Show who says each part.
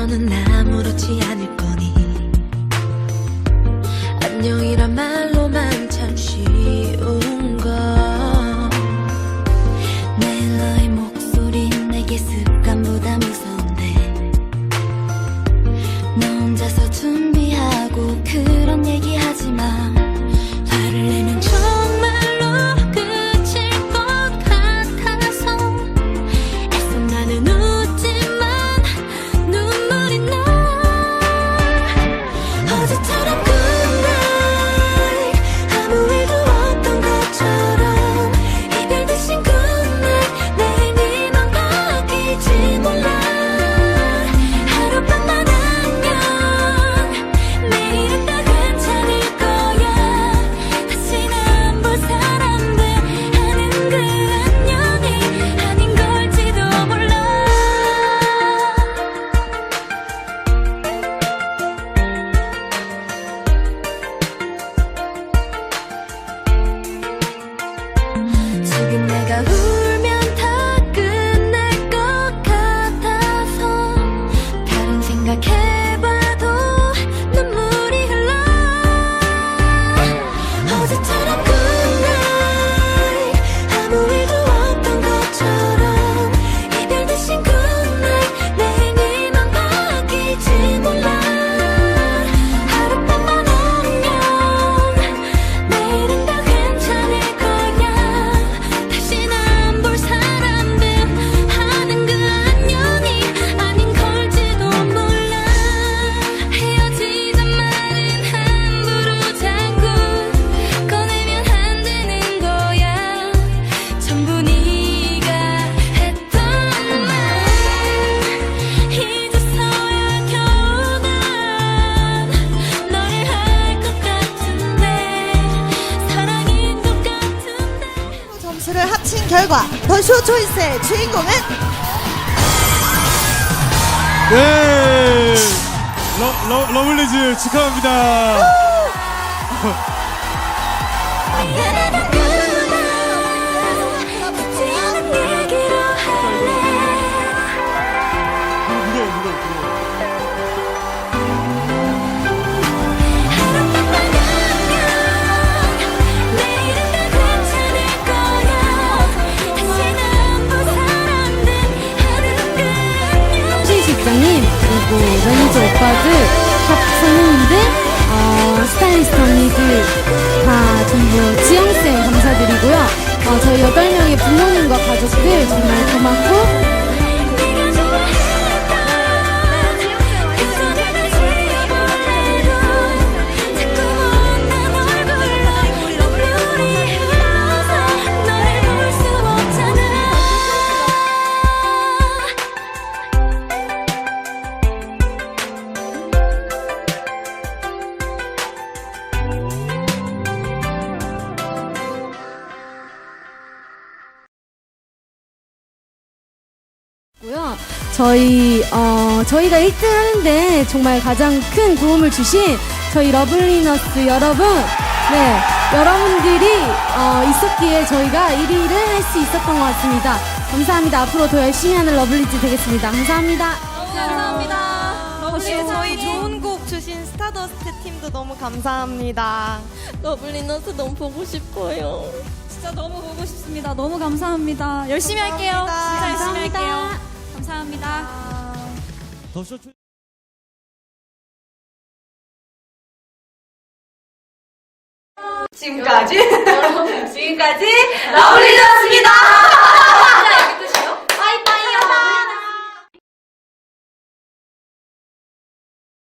Speaker 1: 너는 아무렇지 않을 거니.
Speaker 2: 안녕히 합친 결과 더쇼 초이스의 주인공은
Speaker 3: 네. 러, 러, 러블리즈 축하합니다.
Speaker 4: 그리고 고요. 저희 어 저희가 1등 하는데 정말 가장 큰 도움을 주신 저희 러블리너스 여러분, 네 여러분들이 어, 있었기에 저희가 1위를 할 수 있었던 것 같습니다. 감사합니다. 앞으로 더 열심히 하는 러블리즈 되겠습니다. 감사합니다.
Speaker 5: 감사합니다. 러블리 저희 좋은 곡 주신 스타더스트 팀도 너무 감사합니다.
Speaker 1: 러블리너스 너무 보고 싶어요
Speaker 6: 진짜 너무 보고 싶습니다. 너무 감사합니다. 열심히 할게요.
Speaker 5: 감사합니다.
Speaker 6: 진짜 열심히 할게요. 감사합니다.
Speaker 3: 더쇼
Speaker 5: 지금까지 지금까지 러블리였습니다.